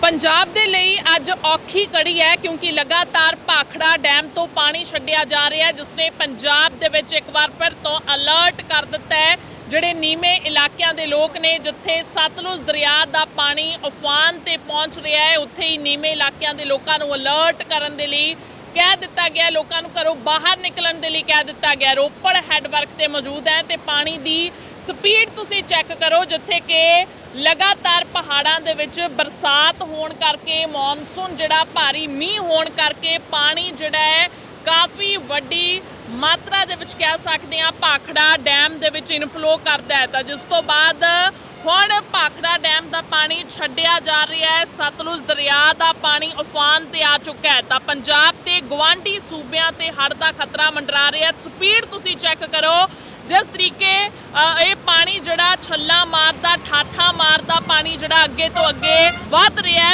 ਪੰਜਾਬ ਦੇ ਲਈ ਅੱਜ ਔਖੀ ਕੜੀ ਹੈ ਕਿਉਂਕਿ ਲਗਾਤਾਰ ਭਾਖੜਾ ਡੈਮ ਤੋਂ ਪਾਣੀ ਛੱਡਿਆ ਜਾ ਰਿਹਾ ਹੈ, ਜਿਸ ਨੇ ਪੰਜਾਬ ਦੇ ਵਿੱਚ ਇੱਕ ਵਾਰ ਫਿਰ ਤੋਂ ਅਲਰਟ ਕਰ ਦਿੱਤਾ ਹੈ। ਜਿਹੜੇ ਨੀਵੇਂ ਇਲਾਕਿਆਂ ਦੇ ਲੋਕ ਨੇ, ਜਿੱਥੇ ਸਤਲੁਜ ਦਰਿਆ ਦਾ ਪਾਣੀ ਉਫਾਨ ਤੇ ਪਹੁੰਚ ਰਿਹਾ ਹੈ, ਉੱਥੇ ਹੀ ਨੀਵੇਂ ਇਲਾਕਿਆਂ ਦੇ ਲੋਕਾਂ ਨੂੰ ਅਲਰਟ ਕਰਨ ਦੇ ਲਈ ਕਹਿ ਦਿੱਤਾ ਗਿਆ ਲੋਕਾਂ ਨੂੰ ਘਰੋਂ ਬਾਹਰ ਨਿਕਲਣ ਦੇ ਲਈ ਕਹਿ ਦਿੱਤਾ ਗਿਆ ਰੋਪੜ ਹੈੱਡਵਰਕ ਤੇ ਮੌਜੂਦ ਹੈ ਤੇ ਪਾਣੀ ਦੀ ਸਪੀਡ ਤੁਸੀਂ ਚੈੱਕ ਕਰੋ, ਜਿੱਥੇ ਕਿ ਲਗਾਤਾਰ ਪਹਾੜਾਂ ਦੇ ਵਿੱਚ ਬਰਸਾਤ ਹੋਣ ਕਰਕੇ, ਮੌਨਸੂਨ ਜਿਹੜਾ ਭਾਰੀ ਮੀਂਹ ਹੋਣ ਕਰਕੇ ਪਾਣੀ ਜਿਹੜਾ ਹੈ ਕਾਫੀ ਵੱਡੀ ਮਾਤਰਾ ਦੇ ਵਿੱਚ ਕਹਿ ਸਕਦੇ ਹਾਂ ਭਾਖੜਾ ਡੈਮ ਦੇ ਵਿੱਚ ਇਨਫਲੋ ਕਰਦਾ ਹੈ। ਤਾਂ ਜਿਸ ਤੋਂ ਬਾਅਦ ਹੁਣ ਭਾਖੜਾ ਡੈਮ ਦਾ ਪਾਣੀ ਛੱਡਿਆ ਜਾ ਰਿਹਾ ਹੈ। ਸਤਲੁਜ ਦਰਿਆ ਦਾ ਪਾਣੀ ਉਫਾਨ ਤੇ ਆ ਚੁੱਕਾ ਹੈ। ਤਾਂ ਪੰਜਾਬ ਤੇ ਗਵਾਂਢੀ ਸੂਬਿਆਂ ਤੇ ਹੜ੍ਹ ਦਾ ਖਤਰਾ ਮੰਡਰਾ ਰਿਹਾ ਸਪੀਡ ਤੁਸੀਂ ਚੈੱਕ ਕਰੋ। ਜਿਸ ਤਰੀਕੇ ਇਹ ਜਿਹੜਾ ਛੱਲਾ ਮਾਰਦਾ ਠਾਠਾ ਮਾਰਦਾ ਪਾਣੀ ਜਿਹੜਾ ਅੱਗੇ ਤੋਂ ਅੱਗੇ ਵੱਧ ਰਿਹਾ